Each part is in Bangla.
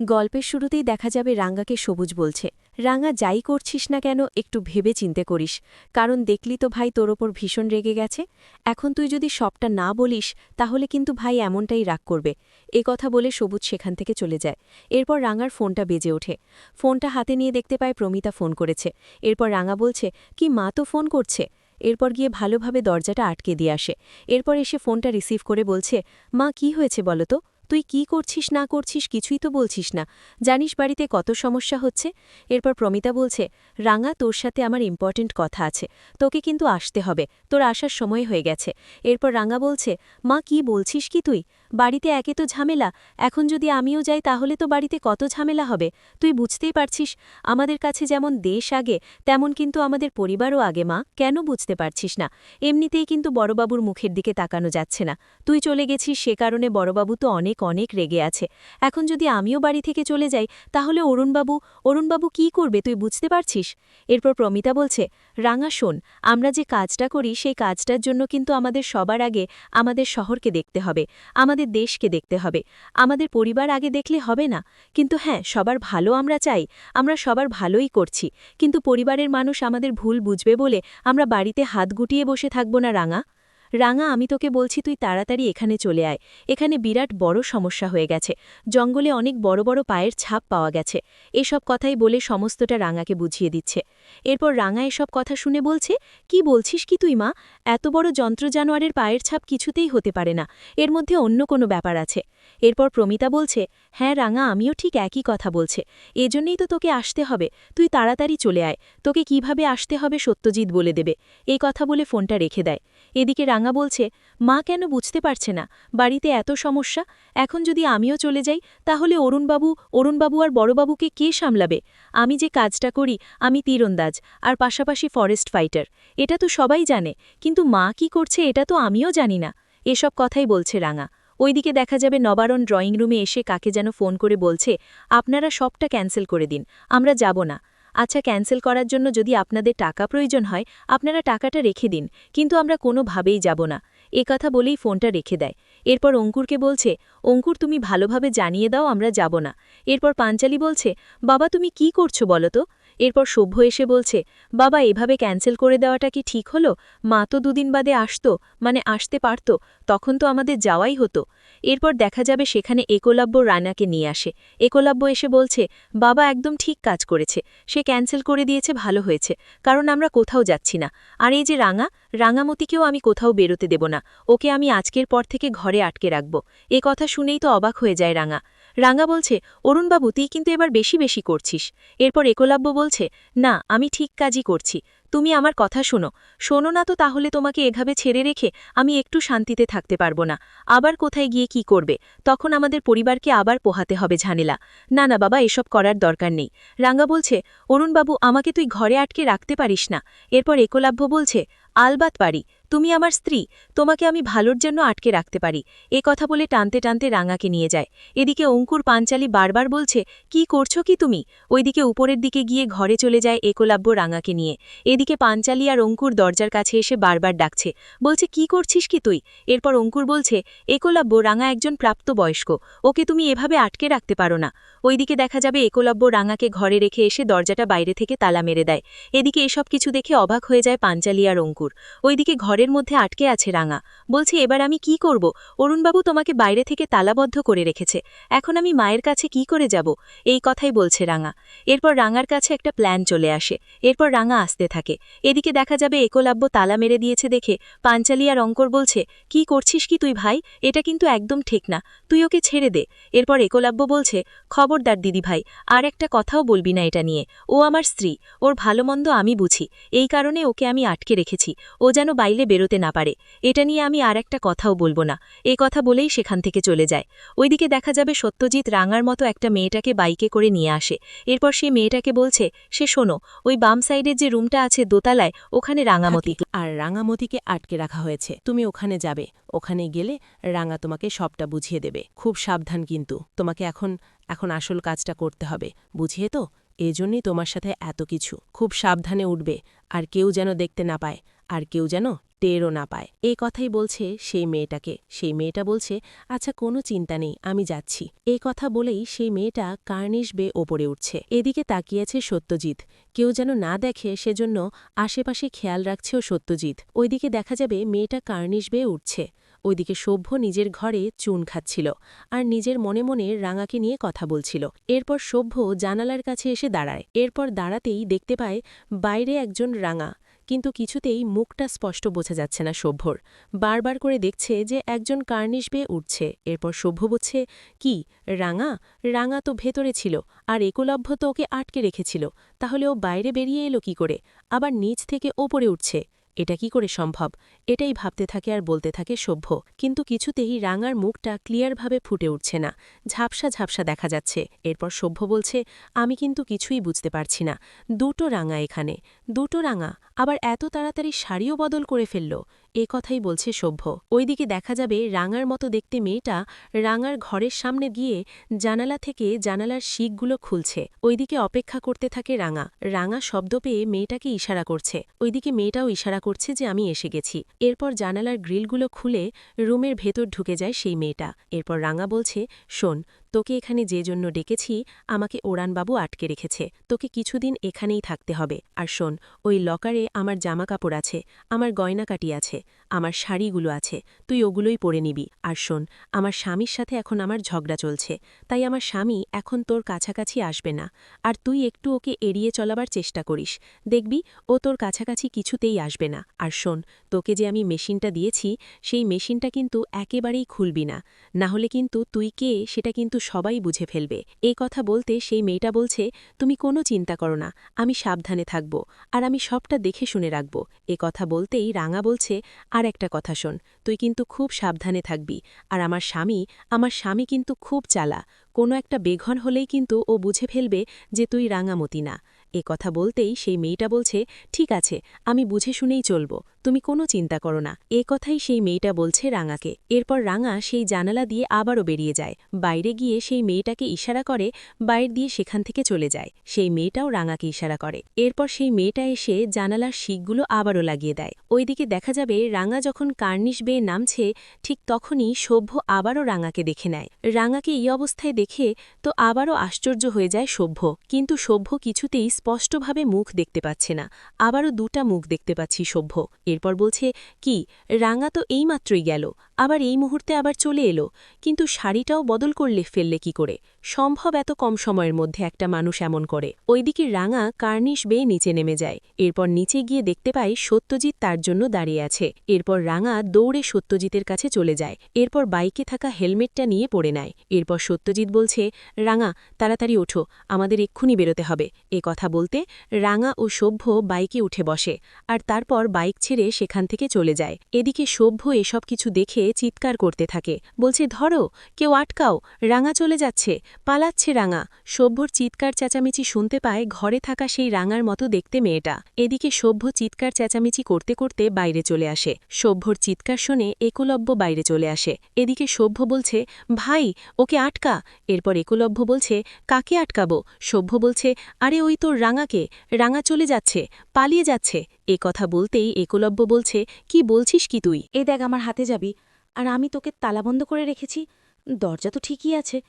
গল্পের শুরুতেই দেখা যাবে রাঙ্গাকে সবুজ বলছে, রাঙ্গা, যাই করছিস না কেন, একটু ভেবে চিনতে করিস। কারণ দেখলি তো ভাই তোর ওপর ভীষণ রেগে গেছে। এখন তুই যদি সবটা না বলিস, তাহলে কিন্তু ভাই এমনটাই রাগ করবে। এ কথা বলে সবুজ সেখান থেকে চলে যায়। এরপর রাঙ্গার ফোনটা বেজে ওঠে। ফোনটা হাতে নিয়ে দেখতে পায় প্রমিতা ফোন করেছে। এরপর রাঙ্গা বলছে, কি মা তো ফোন করছে? এরপর গিয়ে ভালোভাবে দরজাটা আটকে দিয়ে আসে। এরপর এসে ফোনটা রিসিভ করে বলছে, মা, কি হয়েছে বলো তো? তুই কি করছিস, না করছিস কিছুই তো বলছিস না। জানিস বাড়িতে কত সমস্যা হচ্ছে? এরপর প্রমিতা বলছে, রাঙা, তোর সাথে আমার ইম্পর্টেন্ট কথা আছে। তোকে কিন্তু আসতে হবে। তোর আসার সময় হয়ে গেছে। এরপর রাঙা বলছে, মা, কি বলছিস কি তুই? বাড়িতে একে তো ঝামেলা, এখন যদি আমিও যাই তাহলে তো বাড়িতে কত ঝামেলা হবে। তুই বুঝতেই পারছিস, আমাদের কাছে যেমন দেশ আগে, তেমন কিন্তু আমাদের পরিবারও আগে, মা। কেন বুঝতে পারছিস না? এমনিতেই কিন্তু বড়বাবুর মুখের দিকে তাকানো যাচ্ছে না। তুই চলে গেছিস, সে কারণে বড়বাবু তো অনেক অনেক রেগে আছে। এখন যদি আমিও বাড়ি থেকে চলে যাই, তাহলে অরুণবাবু অরুণবাবু কি করবে তুই বুঝতে পারছিস? এরপর প্রমিতা বলছে, রাঙা, শোন, আমরা যে কাজটা করি, সেই কাজটার জন্য কিন্তু আমাদের সবার আগে আমাদের শহরকে দেখতে হবে। আমাদের দেশকে দেখতে হবে। আমাদের পরিবার আগে দেখলে হবে না। কিন্তু হ্যাঁ সবার ভালো আমরা চাই, আমরা সবার ভালোই করছি। কিন্তু পরিবারের মানুষ আমাদের ভুল বুঝবে বলে আমরা বাড়িতে হাত গুটিয়ে বসে থাকব না, রাঙা। রাঙা, আমি তোকে বলছি তুই তাড়াতাড়ি এখানে চলে আয়। এখানে বিরাট বড় সমস্যা হয়ে গেছে। জঙ্গলে অনেক বড় বড় পায়ের ছাপ পাওয়া গেছে। এসব কথাই বলে সমস্তটা রাঙাকে বুঝিয়ে দিচ্ছে। এরপর রাঙা এসব কথা শুনে বলছে, কি বলছিস কি তুই, মা? এত বড় যন্ত্র জানোয়ারের পায়ের ছাপ কিছুতেই হতে পারে না। এর মধ্যে অন্য কোনো ব্যাপার আছে। এরপর প্রমিতা বলছে হ্যাঁ রাঙা, আমিও ঠিক একই কথা বলছে। এজন্যই তো তোকে আসতে হবে। তুই তাড়াতাড়ি চলে আয়। তোকে কীভাবে আসতে হবে সত্যজিৎ বলে দেবে। এই কথা বলে ফোনটা রেখে দেয়। এদিকে রাঙা বলছে, মা কেন বুঝতে পারছে না? বাড়িতে এত সমস্যা? এখন যদি আমিও চলে যাই, তাহলে অরুণবাবু অরুণবাবু আর বড়বাবুকে কে সামলাবে? আমি যে কাজটা করি, আমি তীরন্দাজ, আর পাশাপাশি ফরেস্ট ফাইটার এটা তো সবাই জানে, কিন্তু মা কি করছে এটা তো আমিও জানি না। এসব কথাই বলছে রাঙা। ওইদিকে দেখা যাবে নবারণ ড্রয়িং রুমে এসে কাকে যেন ফোন করে বলছে, আপনারা সবটা ক্যান্সেল করে দিন, আমরা যাব না। আচ্ছা ক্যান্সেল করার জন্য যদি আপনাদের টাকা প্রয়োজন হয়, আপনারা টাকাটা রেখে দিন, কিন্তু আমরা কোনোভাবেই যাব না। এ কথা বলেই ফোনটা রেখে দেয়। এরপর অঙ্কুরকে বলছে, অঙ্কুর, তুমি ভালোভাবে জানিয়ে দাও, আমরা যাব না। এরপর পাঞ্চালি বলছে, বাবা, তুমি কি করছ বলো তো? এরপর সভ্য এসে বলছে, বাবা, এভাবে ক্যান্সেল করে দেওয়াটা কি ঠিক হলো? মা তো দুদিন বাদে আসতো মানে আসতে পারত, তখন তো আমাদের যাওয়াই হতো। এরপর দেখা যাবে সেখানে একলব্য রানাকে নিয়ে আসে। একলব্য এসে বলছে, বাবা একদম ঠিক কাজ করেছে। সে ক্যান্সেল করে দিয়েছে, ভালো হয়েছে। কারণ আমরা কোথাও যাচ্ছি না। আর এই যে রাঙা, রাঙামতিকেও আমি কোথাও বেরোতে দেব না। ওকে আমি আজকের পর থেকে ঘরে আটকে রাখব। এ কথা শুনেই তো অবাক হয়ে যায় রাঙা। রাঙা বলছে, অরুণবাবু, তুই কিন্তু এবার বেশি বেশি করছিস। এরপর একলব্য বলছে, না, আমি ঠিক কাজই করছি। তুমি আমার কথা শোনো। শোনো না তো তাহলে তোমাকে এভাবে ছেড়ে রেখে আমি একটু শান্তিতে থাকতে পারব না। আবার কোথায় গিয়ে কি করবে? তখন আমাদের পরিবারকে আবার পোহাতে হবে ঝানেলা না না বাবা, এসব করার দরকার নেই। রাঙ্গা বলছে অরুণবাবু আমাকে তুই ঘরে আটকে রাখতে পারিস না। এরপর একলাভ্য বলছে, আলবাত পারি। তুমি আমার স্ত্রী, তোমাকে আমি ভালোর জন্য আটকে রাখতে পারি। এ কথা বলে টানতে টানতে রাঙাকে নিয়ে যায়। এদিকে অঙ্কুর পাঞ্চালি বারবার বলছে, কি করছ কি তুমি? ওইদিকে উপরের দিকে গিয়ে ঘরে চলে যায় একলাব্য রাঙাকে নিয়ে। এদিকে পাঞ্চালি আর অঙ্কুর দরজার কাছে এসে বারবার ডাকছে। বলছে, কি করছিস কি তুই? এরপর অঙ্কুর বলছে, একলব্য রাঙা একজন প্রাপ্তবয়স্ক। ওকে তুমি এভাবে আটকে রাখতে পারো না। ওইদিকে দেখা যাবে একলব্য রাঙাকে ঘরে রেখে এসে দরজাটা বাইরে থেকে তালা মেরে দেয়। এদিকে এসব কিছু দেখে অবাক হয়ে যায় পাঞ্চালি আর অঙ্কুর। ওইদিকে ঘরের মধ্যে আটকে আছে রাঙা। বলছে, এবার আমি কি করব? অরুণবাবু তোমাকে বাইরে থেকে তালাবদ্ধ করে রেখেছে। এখন আমি মায়ের কাছে কি করে যাব? এই কথাই বলছে রাঙা। এরপর রাঙার কাছে একটা প্ল্যান চলে আসে। এরপর রাঙা আসতে থাকে। এদিকে দেখা যাবে একলাব্য তালা মেরে দিয়েছে দেখে পাঞ্চালি আর অঙ্কর বলছে, কি করছিস কি তুই ভাই? এটা কিন্তু একদম ঠিক না। তুই ওকে ছেড়ে দে। এরপর একলাব্য বলছে, খবরদার দিদি ভাই, আর একটা কথাও বলবি না এটা নিয়ে। ও আমার স্ত্রী। ওর ভালো মন্দ আমি বুঝি। এই কারণে ওকে আমি আটকে রেখেছি। ও যেন বাইরে বেরোতে না পারে। এটা নিয়ে আমি আর একটা কথাও বলব না। এ কথা বলেই সেখান থেকে চলে যায়। ওইদিকে দেখা যাবে সত্যজিৎ রাঙার মতো একটা মেয়েটাকে বাইকে করে নিয়ে আসে। এরপর সে মেয়েটাকে বলছে, সে শোনো, ওই বাম সাইডের যে রুমটা আছে দোতলায়, ওখানে রাঙামতি আর রাঙামতিকে আটকে রাখা হয়েছে। তুমি ওখানে যাবে। ওখানে গেলে রাঙা তোমাকে সবটা বুঝিয়ে দেবে। খুব সাবধান কিন্তু। তোমাকে এখন এখন আসল কাজটা করতে হবে। বুঝিয়ে তো? এজন্যই তোমার সাথে এত কিছু। খুব সাবধানে উঠবে। আর কেউ যেন দেখতে না পায়। আর কেউ যেন টেরও না পায়। এই কথাই বলছে সেই মেয়েটাকে। সেই মেয়েটা বলছে আচ্ছা কোনো চিন্তা নেই, আমি যাচ্ছি। এই কথা বলেই সেই মেয়েটা কার্নিশ বেয়ে ওপরে উঠছে। এদিকে তাকিয়েছে সত্যজিৎ। কেউ যেন না দেখে সেজন্য আশেপাশে খেয়াল রাখছেও সত্যজিৎ। ওইদিকে দেখা যাবে মেয়েটা কার্নিশ বেয়ে উঠছে। ওইদিকে সভ্য নিজের ঘরে চুন খাচ্ছিল আর নিজের মনে মনে রাঙাকে নিয়ে কথা বলছিল। এরপর সভ্য জানালার কাছে এসে দাঁড়ায়। এরপর দাঁড়াতেই দেখতে পায় বাইরে একজন রাঙা। কিন্তু কিছুতেই মুখটা স্পষ্ট বোঝা যাচ্ছে না সভ্যর। বারবার করে দেখছে যে একজন কার্নিশ বেয়ে উঠছে। এরপর সভ্য বলছে, কি, রাঙা? রাঙা তো ভেতরে ছিল, আর একলভ্য তো ওকে আটকে রেখেছিল। তাহলে ও বাইরে বেরিয়ে এলো কি করে? আবার নিচ থেকে ওপরে উঠছে। এটা কি করে সম্ভব? এটাই ভাবতে থাকে আর বলতে থাকে সভ্য। কিন্তু কিছুতেই রাঙার মুখটা ক্লিয়ারভাবে ফুটে উঠছে না। ঝাপসা ঝাপসা দেখা যাচ্ছে। এরপর সভ্য বলছে, আমি কিন্তু কিছুই বুঝতে পারছি না। দুটো রাঙা এখানে। দুটো রাঙা? আবার এত তাড়াতাড়ি শাড়িও বদল করে ফেলল। এ কথাই বলছে সভ্য। ওইদিকে দেখা যাবে রাঙার মতো দেখতে মেয়েটা রাঙার ঘরের সামনে গিয়ে জানালা থেকে জানালার শিকগুলো খুলছে। ওইদিকে অপেক্ষা করতে থাকে রাঙা। রাঙা শব্দ পেয়ে মেয়েটাকে ইশারা করছে। ওইদিকে মেয়েটাও ইশারা করছে যে আমি এসে গেছি। এরপর জানালার গ্রিলগুলো খুলে রুমের ভেতর ঢুকে যায় সেই মেয়েটা। এরপর রাঙা বলছে, শোন তোকে এখানে যে জন্য ডেকেছি, আমাকে ওরানবাবু আটকে রেখেছে। তোকে কিছুদিন এখানেই থাকতে হবে। আর শোন, ওই লকারে আমার জামা কাপড় আছে, আমার গয়নাকাটি আছে, আমার শাড়িগুলো আছে, তুই ওগুলোই পরে নিবি। আর শোন, আমার স্বামীর সাথে এখন আমার ঝগড়া চলছে, তাই আমার স্বামী এখন তোর কাছাকাছি আসবে না। আর তুই একটু ওকে এড়িয়ে চলাবার চেষ্টা করিস। দেখবি, ও তোর কাছাকাছি কিছুতেই আসবে না। আর শোন, তোকে যে আমি মেশিনটা দিয়েছি, সেই মেশিনটা কিন্তু একেবারেই খুলবি না। না হলে কিন্তু তুই কে, সেটা কিন্তু সবাই বুঝে ফেলবে। এই কথা বলতে সেই মেয়েটা বলছে, তুমি কোনো চিন্তা করো না, আমি সাবধানে থাকব, আর আমি সবটা দেখে শুনে রাখব। এ কথা বলতেই রাঙা বলছে, আর একটা কথা শোন, তুই কিন্তু খুব সাবধানে থাকবি, আর আমার স্বামী আমার স্বামী কিন্তু খুব চালা। কোনো একটা বেঘন হলেই কিন্তু ও বুঝে ফেলবে যে তুই রাঙামতি না। এ কথা বলতেই সেই মেয়েটা বলছে, ঠিক আছে, আমি বুঝে শুনেই চলব। তুমি কোনো চিন্তা করো না। এ কথাই সেই মেয়েটা বলছে রাঙাকে। এরপর রাঙা সেই জানালা দিয়ে আবারও বেরিয়ে যায়। বাইরে গিয়ে সেই মেয়েটাকে ইশারা করে, বাইর দিয়ে সেখান থেকে চলে যায়। সেই মেয়েটাও রাঙাকে ইশারা করে। এরপর সেই মেয়েটা এসে জানালার শিকগুলো আবারও লাগিয়ে দেয়। ওইদিকে দেখা যাবে রাঙা যখন কার্নিশ বেয়ে নামছে, ঠিক তখনই সভ্য আবারও রাঙাকে দেখে নেয়। রাঙাকে এই অবস্থায় দেখে তো আবারও আশ্চর্য হয়ে যায় সভ্য। কিন্তু সভ্য কিছুতেই স্পষ্টভাবে মুখ দেখতে পাচ্ছে না। আবারও দুটা মুখ দেখতে পাচ্ছি সভ্য। এরপর বলছে, কি, রাঙা তো এইমাত্রই গেল, আবার এই মুহূর্তে আবার চলে এলো, কিন্তু শাড়িটাও বদল করলে ফেললে কি করে? সম্ভব এত কম সময়ের মধ্যে একটা মানুষ এমন করে। ওইদিকে রাঙা কার্নিশ বেয়ে নিচে নেমে যায়, এরপর নিচে গিয়ে দেখতে পায় সত্যজিৎ তার জন্য দাঁড়িয়ে আছে। এরপর রাঙা দৌড়ে সত্যজিতের কাছে চলে যায়, এরপর বাইকে থাকা হেলমেটটা নিয়ে পড়ে নেয়। এরপর সত্যজিৎ বলছে, রাঙা, তাড়াতাড়ি ওঠো, আমাদের এক্ষুনি বেরোতে হবে। এ কথা বলতে রাঙা ও সভ্য বাইকে উঠে বসে, আর তারপর বাইক ছেড়ে সেখান থেকে চলে যায়। এদিকে সভ্য এসব কিছু দেখে চিৎকার করতে থাকে। বলছে, ধরো, কেউ আটকাও, রাঙা চলে যাচ্ছে, পালাচ্ছে রাঙা। সভ্যর চিৎকার চেঁচামেচি শুনতে পায় ঘরে থাকা সেই রাঙার মতো দেখতে মেয়েটা। এদিকে সভ্য চিৎকার চেঁচামেচি করতে করতে বাইরে চলে আসে। সভ্যর চিৎকার শুনে একলব্য বাইরে চলে আসে। এদিকে সভ্য বলছে, ভাই, ওকে আটকা। এরপর একলব্য বলছে, কাকে আটকাবো? সভ্য বলছে, আরে, ওই তোর রাঙাকে। রাঙা চলে যাচ্ছে, পালিয়ে যাচ্ছে। এ কথা বলতেই একলব্য বলছে, কি বলছিস কি তুই? এ দেখ, আমার হাতে যাবি, আর আমি তোকে তালাবন্ধ করে রেখেছি। দরজা তো ঠিকই আছে।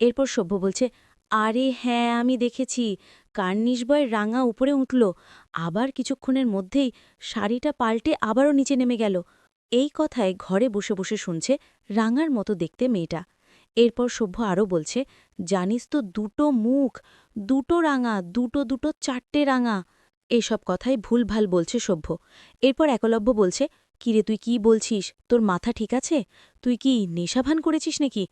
এরপর সভ্য বলছে, আরে হ্যাঁ আমি দেখেছি। কার্নিশ বয় রাঙা উপরে উঠল। আবার কিছুক্ষণের মধ্যেই শাড়িটা পাল্টে আবারও নিচে নেমে গেল। এই কথায় ঘরে বসে বসে শুনছে রাঙার মতো দেখতে মেয়েটা। এরপর সভ্য আরও বলছে, জানিস তো, দুটো মুখ, দুটো রাঙা, দুটো দুটো চারটে রাঙা। এসব কথাই ভুলভাল বলছে সভ্য। এরপর একলব্য বলছে, কিরে, তুই কি বলছিস? তোর মাথা ঠিক আছে? তুই কি নেশাভান করেছিস নাকি?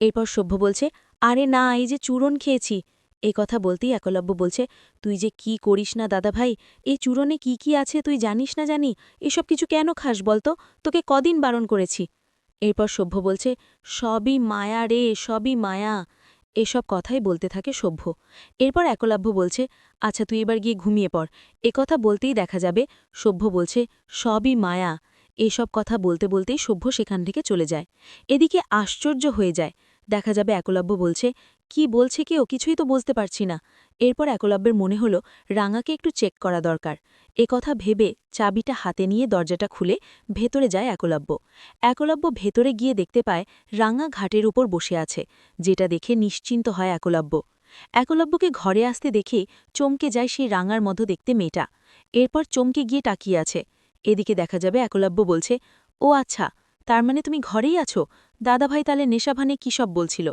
এরপর সভ্য বলছে, আরে না, এই যে চূরণ খেয়েছি। এ কথা বলতেই একলব্য বলছে, তুই যে কি করিস না দাদা ভাই? এই চূরণে কি কি আছে তুই জানিস না জানি? এসব কিছু কেন খাস বলতো? তোকে কদিন বারণ করেছি? এরপর সভ্য বলছে, সবই মায়া রে, সবই মায়া। এসব কথাই বলতে থাকে সভ্য। এরপর একলাভ্য বলছে আচ্ছা তুই এবার গিয়ে ঘুমিয়ে পড়। এ কথা বলতেই দেখা যাবে, সভ্য বলছে, সবই মায়া। এসব কথা বলতে বলতেই সভ্য সেখান থেকে চলে যায়। এদিকে আশ্চর্য হয়ে যায়। দেখা যাবে একলব্য বলছে কি বলছে কেউ কিছুই তো বুঝতে পারছি না। এরপর একলব্যের মনে হল, রাঙাকে একটু চেক করা দরকার। এ কথা ভেবে চাবিটা হাতে নিয়ে দরজাটা খুলে ভেতরে যায় একলব্য। একলব্য ভেতরে গিয়ে দেখতে পায়, রাঙা ঘাটের উপর বসে আছে, যেটা দেখে নিশ্চিন্ত হয় একলব্য। একলব্যকে ঘরে আসতে দেখে চমকে যায় সেই রাঙার মধ্য দেখতে মেয়েটা। এরপর চমকে গিয়ে তাকিয়ে আছে। এদিকে দেখা যাবে একলব্য বলছে, ও আচ্ছা তার মানে তুমি ঘরেই আছো? দাদাভাই তাহলে নেশাভানে কী সব বলছিল?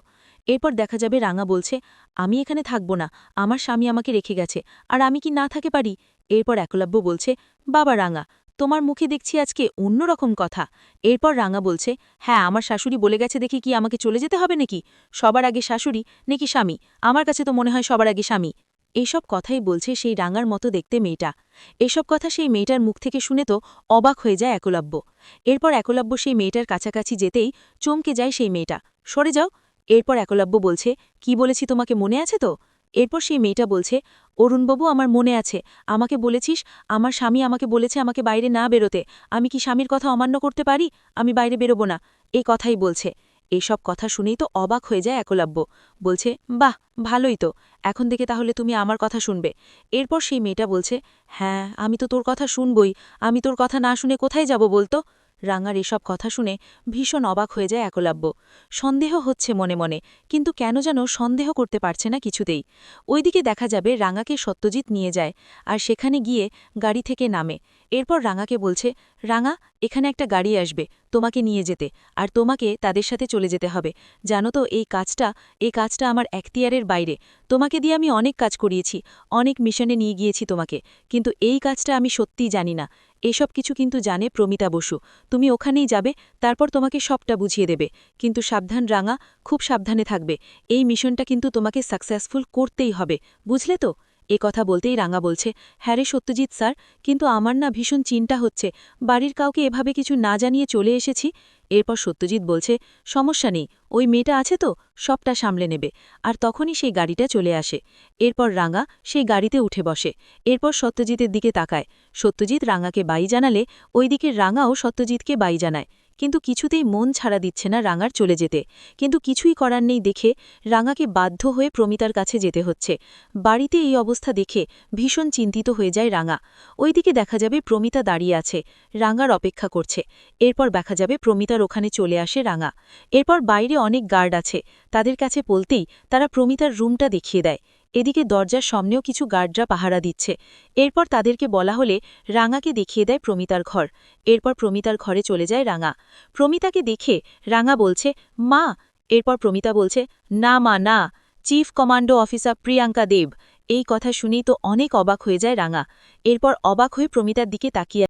এরপর দেখা যাবে রাঙা বলছে, আমি এখানে থাকব না, আমার স্বামী আমাকে রেখে গেছে, আর আমি কি না থাকে পারি? এরপর একলব্য বলছে, বাবা রাঙা, তোমার মুখে দেখছি আজকে অন্যরকম কথা। এরপর রাঙা বলছে হ্যাঁ আমার শাশুড়ি বলে গেছে দেখি কি আমাকে চলে যেতে হবে নাকি? সবার আগে শাশুড়ি নাকি স্বামী? আমার কাছে তো মনে হয় সবার আগে স্বামী। এসব কথাই বলছে সেই রাঙার মতো দেখতে মেয়েটা। এসব কথা সেই মেয়েটার মুখ থেকে শুনে তো অবাক হয়ে যায় একলব্য। এরপর একলব্য সেই মেয়েটার কাছাকাছি যেতেই চমকে যায় সেই মেয়েটা। সরে যাও এরপর একলব্য বলছে, কি বলেছি তোমাকে মনে আছে তো? এরপর সেই মেয়েটা বলছে, অরুণবাবু, আমার মনে আছে। আমাকে বলেছিস, আমার স্বামী আমাকে বলেছে আমাকে বাইরে না বেরোতে। আমি কি স্বামীর কথা অমান্য করতে পারি? আমি বাইরে বেরোবো না। এই কথাই বলছে। এসব কথা শুনেই তো অবাক হয়ে যায় একলব্য। বলছে, বাহ, ভালোই তো। এখন থেকে তাহলে তুমি আমার কথা শুনবে। এরপর সেই মেয়েটা বলছে হ্যাঁ আমি তো তোর কথা শুনবই। আমি তোর কথা না শুনে কোথায় যাব বলতো? রাঙার এসব কথা শুনে ভীষণ অবাক হয়ে যায় একলাব্য। সন্দেহ হচ্ছে মনে মনে, কিন্তু কেন যেন সন্দেহ করতে পারছে না কিছুতেই। ওইদিকে দেখা যাবে রাঙাকে সত্যজিৎ নিয়ে যায় আর সেখানে গিয়ে গাড়ি থেকে নামে। এরপর রাঙাকে বলছে, রাঙা, এখানে একটা গাড়ি আসবে, তোমাকে নিয়ে যেতে, আর তোমাকে তাদের সাথে চলে যেতে হবে। জানো তো, এই কাজটা এই কাজটা আমার এখতিয়ারের বাইরে। তোমাকে দিয়ে আমি অনেক কাজ করিয়েছি, অনেক মিশনে নিয়ে গিয়েছি তোমাকে, কিন্তু এই কাজটা আমি সত্যিই জানি না। এসব কিছু কিন্তু জানে প্রমিতা বসু। তুমি ওখানেই যাবে, তারপর তোমাকে সবটা বুঝিয়ে দেবে। কিন্তু সাবধান রাঙা, খুব সাবধানে থাকবে। এই মিশনটা কিন্তু তোমাকে সাকসেসফুল করতেই হবে। বুঝলে তো? এ কথা বলতেই রাঙা বলছে হ্যারে সত্যজিৎ স্যার, কিন্তু আমার না ভীষণ চিন্তা হচ্ছে। বাড়ির কাউকে এভাবে কিছু না জানিয়ে চলে এসেছি এরপর সত্যজিৎ বলছে, সমস্যা নেই, ওই মেয়েটা আছে তো, সবটা সামলে নেবে। আর তখনই সেই গাড়িটা চলে আসে। এরপর রাঙা সেই গাড়িতে উঠে বসে। এরপর সত্যজিতের দিকে তাকায়। সত্যজিৎ রাঙাকে বাই জানালে, ওইদিকে রাঙাও সত্যজিৎকে বাই জানায়। কিন্তু কিছুতেই মন ছাড়া দিচ্ছে না রাঙার চলে যেতে। কিন্তু কিছুই করার নেই দেখে রাঙাকে বাধ্য হয়ে প্রমিতার কাছে যেতে হচ্ছে। বাড়িতে এই অবস্থা দেখে ভীষণ চিন্তিত হয়ে যায় রাঙা। ওইদিকে দেখা যাবে প্রমিতা দাঁড়িয়ে আছে, রাঙার অপেক্ষা করছে। এরপর দেখা যাবে প্রমিতার ওখানে চলে আসে রাঙা। এরপর বাইরে অনেক গার্ড আছে, তাদের কাছে বলতেই তারা প্রমিতার রুমটা দেখিয়ে দেয়। এদিকে দরজার সামনেও কিছু গার্ডরা পাহারা দিচ্ছে। এরপর তাদেরকে বলা হলে রাঙাকে দেখিয়ে দেয় প্রমিতার ঘর। এরপর প্রমিতার ঘরে চলে যায় রাঙা। প্রমিতাকে দেখে রাঙা বলছে, মা! এরপর প্রমিতা বলছে, না মা, না। Chief commando officer Priyanka Deb. এই কথা শুনেই তো অনেক অবাক হয়ে যায় রাঙা। এরপর অবাক হয়ে প্রমিতার দিকে তাকিয়ে